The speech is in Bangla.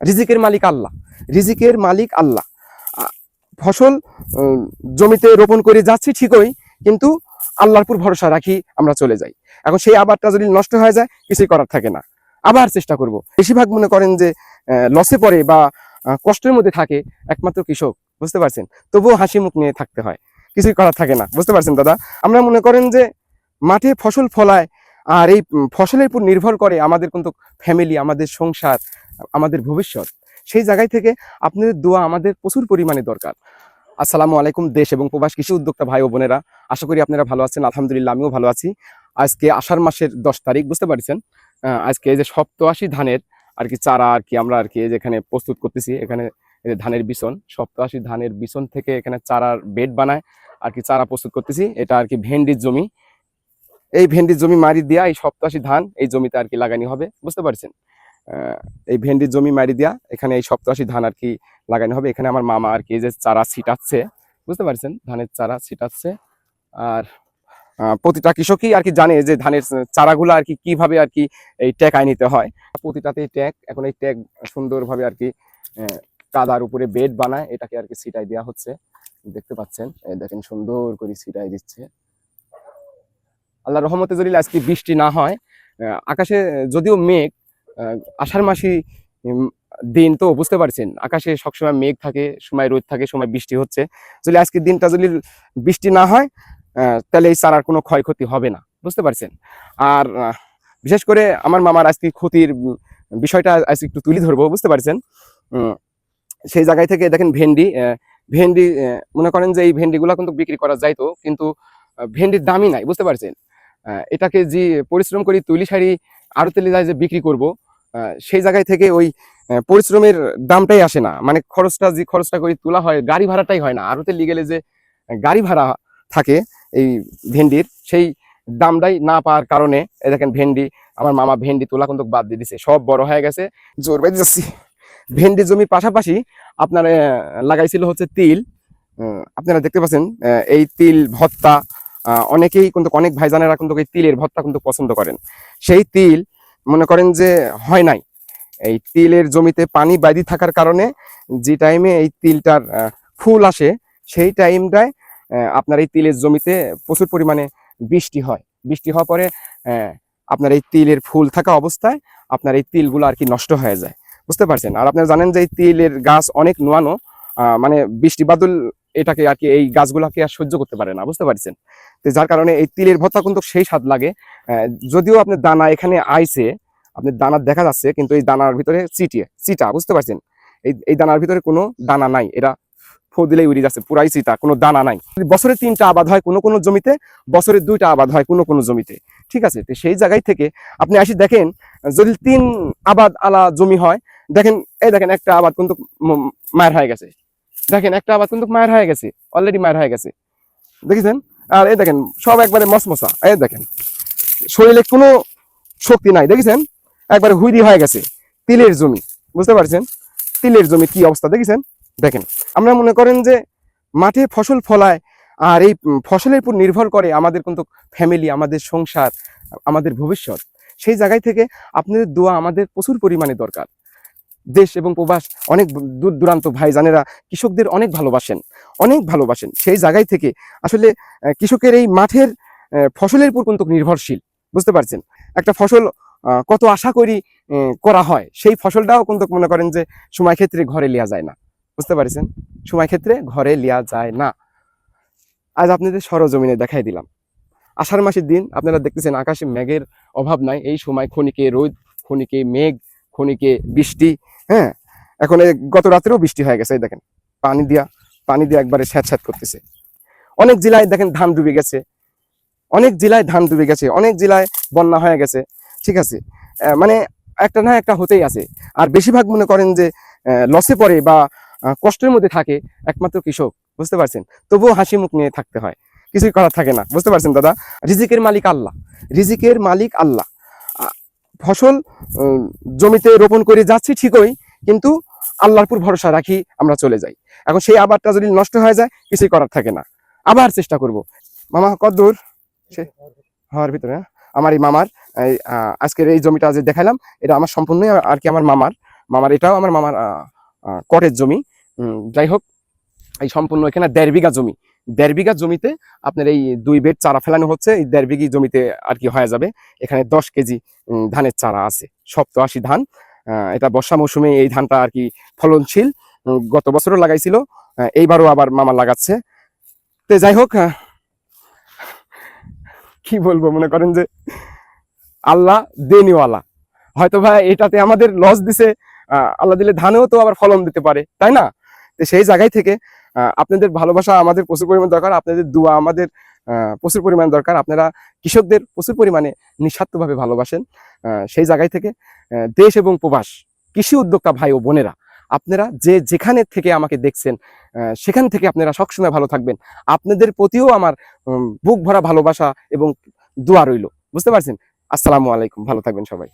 রিজিকের মালিক আল্লাহ, রিজিকের মালিক আল্লাহ। ফসল জমিতে রোপণ করে যাচ্ছি ঠিকই, কিন্তু আল্লাহর উপর ভরসা রাখি আমরা চলে যাই। এখন সেই আবারটা যদি নষ্ট হয়ে যায়, কিছুই করার থাকে না। আবার চেষ্টা করব। বেশিরভাগ মনে করেন যে লসে পড়ে বা কষ্টের মধ্যে থাকে একমাত্র কৃষক, বুঝতে পারছেন? তবুও হাসি মুখ নিয়ে থাকতে হয়, কিছুই করার থাকে না, বুঝতে পারছেন দাদা? আমরা মনে করেন যে, মাঠে ফসল ফলায় আর এই ফসলের উপর নির্ভর করে আমাদের কিন্তু ফ্যামিলি আমাদের সংসার আমাদের ভবিষ্যৎ। সেই জায়গায় থেকে আপনাদের দোয়া আমাদের প্রচুর পরিমাণে দরকার। আসসালামু আলাইকুম দেশ এবং প্রবাস কৃষি উদ্যোক্তা ভাই ও বোনেরা। আশা করি আপনারা ভালো আছেন, আলহামদুলিল্লাহ আমিও ভালো আছি। আজকে আষাঢ় মাসের দশ তারিখ, বুঝতে পারছেন? আজকে এই যে সপ্তআশি ধানের আর কি চারা আর কি আমরা আর কি এই যে এখানে প্রস্তুত করতেছি, এখানে ধানের বিছন সপ্তআশি ধানের বিছন থেকে এখানে চারার বেড বানায় আর কি চারা প্রস্তুত করতেছি। এটা আর কি ভেন্ডির জমি। এই ভেন্ডির জমি মারি দিয়া এই সপ্তাশি ধান এই জমিতে আর কি লাগানি হবে, বুঝতে পারছেন? এই ভেন্ডির জমি মারি দিয়া এখানে এই সপ্তআশি ধান আর কি লাগানো হবে। এখানে আমার মামা আর কি যে চারা ছিটাচ্ছে। বুঝতে পারছেন? ধানের চারা ছিটাচ্ছে। আর প্রতিটা কৃষকই আর কি জানে যে ধানের চারাগুলো আর কি কীভাবে আর কি এই ট্যাগ নিতে হয়। প্রতিটাতে ট্যাগ এখন এই ট্যাগ সুন্দরভাবে আর কি কাদার উপরে বেড বানায়। এটাকে আর কি ছিটাই দেওয়া হচ্ছে। দেখতে পাচ্ছেন? দেখেন সুন্দর করে ছিটাই দিচ্ছে। আল্লাহ রহমতে যদি আজকে বৃষ্টি না হয় আকাশে যদিও মেঘ আষাঢ় মাসি দিন তো বুঝতে পারছেন, আকাশে সবসময় মেঘ থাকে, সময় রোদ থাকে, সময় বৃষ্টি হচ্ছে। যদি আজকের দিনটা যদি বৃষ্টি না হয় তাহলে এই চারার কোনো ক্ষয়ক্ষতি হবে না, বুঝতে পারছেন? আর বিশেষ করে আমার মামার আজকে ক্ষতির বিষয়টা আজকে একটু তুলে ধরবো, বুঝতে পারছেন? সেই জায়গায় থেকে দেখেন ভেন্ডি ভেন্ডি মনে করেন যে এই ভেন্ডিগুলো কিন্তু বিক্রি করা যাইতো কিন্তু ভেন্ডির দামই নাই, বুঝতে পারছেন? এটাকে যে পরিশ্রম করি, তুলি শাড়ি আরও তেলে যায় যে বিক্রি করব সেই জায়গায় থেকে ওই পরিশ্রমের দামটাই আসে না। মানে খরচটা, যে খরচটা করে তোলা হয়, গাড়ি ভাড়াটাই হয় না। আরতে লিয়ে গেলে যে গাড়ি ভাড়া থাকে এই ভেন্ডির, সেই দামটাই না পাওয়ার কারণে, এই দেখেন ভেন্ডি, আমার মামা ভেন্ডি তোলা কিন্তু বাদ দিয়ে দিছে। সব বড় হয়ে গেছে। জোর বাইতে যাচ্ছি। ভেন্ডি জমির পাশাপাশি আপনার লাগাইছিল হচ্ছে তিল। আপনারা দেখতে পাচ্ছেন এই তিল, ভত্তা অনেকেই কিন্তু, অনেক ভাইজানেরা কিন্তু এই তিলের ভত্তা কিন্তু পছন্দ করেন। সেই তিল মনে করেন যে হয় নাই। এই তিলের জমিতে পানি বাইদি থাকার কারণে যে টাইমে এই তিলটার ফুল আসে, সেই টাইমটায় আপনার এই তিলের জমিতে প্রচুর পরিমাণে বৃষ্টি হয়। বৃষ্টি হওয়ার পরে আপনার এই তিলের ফুল থাকা অবস্থায় আপনার এই তিলগুলো আর কি নষ্ট হয়ে যায়। বুঝতে পারছেন? আর আপনারা জানেন যে এই তিলের গাছ অনেক নোয়ানো মানে বৃষ্টি বাদল এটাকে আর কি এই গাছগুলোকে আর সহ্য করতে পারে না, বুঝতে পারছেন? তো যার কারণে এই তিলের ভর্তা কিন্তু সেই স্বাদ লাগে। যদিও আপনার দানা এখানে আইছে আপনার দানা দেখা যাচ্ছে, কিন্তু এই দানার ভিতরে চিটিয়ে চিটা, বুঝতে পারছেন? এই এই দানার ভিতরে কোনো দানা নাই, এটা ফো দিলেই উড়ে যাচ্ছে, পুরাই চিতা কোনো দানা নাই। বছরে তিনটা আবাদ হয় কোনো কোনো জমিতে, বছরে দুইটা আবাদ হয় কোনো কোনো জমিতে, ঠিক আছে? তো সেই জায়গায় থেকে আপনি আসি দেখেন, যদি তিন আবাদ আলা জমি হয়, দেখেন, এই দেখেন একটা আবাদ কিন্তু মায়ের হয়ে গেছে। দেখেন, একটা আবার কিন্তু মায়ের হয়ে গেছে অলরেডি মায়ের হয়ে গেছে। দেখেছেন? আর এই দেখেন, সব একবারে মসমসা এই দেখেন, শরীরে কোনো শক্তি নাই, দেখেছেন? একবারে হুইরি হয়ে গেছে, তিলের জমি, বুঝতে পারছেন? তিলের জমি কি অবস্থা, দেখেছেন? দেখেন, আমরা মনে করেন যে মাঠে ফসল ফলায়, আর এই ফসলের উপর নির্ভর করে আমাদের কিন্তু ফ্যামিলি আমাদের সংসার, আমাদের ভবিষ্যৎ। সেই জায়গায় থেকে আপনাদের দোয়া আমাদের প্রচুর পরিমাণে দরকার। দেশ এবং প্রবাস, অনেক দূর দূরান্ত ভাইজানেরা কৃষকদের অনেক ভালোবাসেন অনেক ভালোবাসেন। সেই জায়গায় থেকে আসলে কৃষকের এই মাঠের ফসলের উপর কিন্তু নির্ভরশীল, বুঝতে পারছেন? একটা ফসল কত আশা করি করা হয়, সেই ফসলটাও কিন্তু মনে করেন যে সময় ক্ষেত্রে ঘরে লিয়া যায় না, বুঝতে পারছেন? সময় ক্ষেত্রে ঘরে লিয়া যায় না। আজ আপনাদের সরজমিনে দেখাই দিলাম। আষাঢ় মাসের দিন, আপনারা দেখতেছেন আকাশে মেঘের অভাব নাই, এই সময় ক্ষণিকে রোদ, ক্ষণিকে মেঘ ক্ষণিকে বৃষ্টি হ্যাঁ? এখন গত রাত্রেও বৃষ্টি হয়ে গেছে দেখেন। পানি দিয়া, পানি দিয়ে একবারে স্যাঁত করতেছে। অনেক জেলায় দেখেন ধান ডুবে গেছে। অনেক জেলায় ধান ডুবে গেছে, অনেক জেলায় বন্যা হয়ে গেছে, ঠিক আছে? মানে একটা না একটা হতেই আছে। আর বেশিরভাগ মনে করেন যে লসে পড়ে বা কষ্টের মধ্যে থাকে একমাত্র কৃষক, বুঝতে পারছেন? তবুও হাসি মুখ নিয়ে থাকতে হয়। কিছুই করার থাকে না, বুঝতে পারছেন দাদা? রিজিকের মালিক আল্লাহ। রিজিকের মালিক আল্লাহ। ফসল জমিতে রোপণ করে যাচ্ছি ঠিকই, কিন্তু আল্লাহরপুর ভরসা রাখি আমরা চলে যাই। এখন সেই আবারটা যদি নষ্ট হয়ে যায়, কিছুই করার থাকে না। আবার চেষ্টা করব। মামা কদ্দূর সে হওয়ার ভিতরে হ্যাঁ? আমার এই মামার আজকের এই জমিটা যে দেখালাম এটা আমার সম্পূর্ণই আর কি আমার মামার। মামার এটাও আমার মামার কটের জমি। যাই হোক, এই সম্পূর্ণ এখানে দেড় বিঘা জমি। দেড় বিঘা জমিতে আপনার এই দুই বেড চারা ফেলানো হচ্ছে, এই দেড় বিঘি জমিতে আর কি হয়ে যাবে। এখানে দশ কেজি ধানের চারা আছে, সপ্তআশি ধান। এটা বর্ষা মৌসুমে এই ধানটা আর কি ফলনশীল গত বছরও লাগাইছিল এইবারও আবার মামা লাগাচ্ছে। তো যাই হোক কি বলব মনে করেন যে, আল্লাহ দেনিওয়ালা। হয়তো ভাই এটাতে আমাদের লস দিছে আল্লাহ দিলে ধানেও তো আবার ফলন দিতে পারে, তাই না? তো সেই জায়গায় থেকে আপনাদের ভালোবাসা আমাদের প্রচুর পরিমাণ দরকার, আপনাদের দোয়া আমাদের প্রচুর পরিমাণ দরকার। আপনারা কৃষকদের প্রচুর পরিমাণে নিঃস্বার্থভাবে ভালোবাসেন সেই জায়গায় থেকে দেশ এবং প্রবাস, কৃষি উদ্যোক্তা ভাই ও বোনেরা, আপনারা যে যেখানে থেকে আমাকে দেখছেন সেখান থেকে আপনারা সবসময় ভালো থাকবেন। আপনাদের প্রতিও আমার বুক ভরা ভালোবাসা এবং দোয়া রইল। বুঝতে পারছেন? আসসালামু আলাইকুম। ভালো থাকবেন সবাই।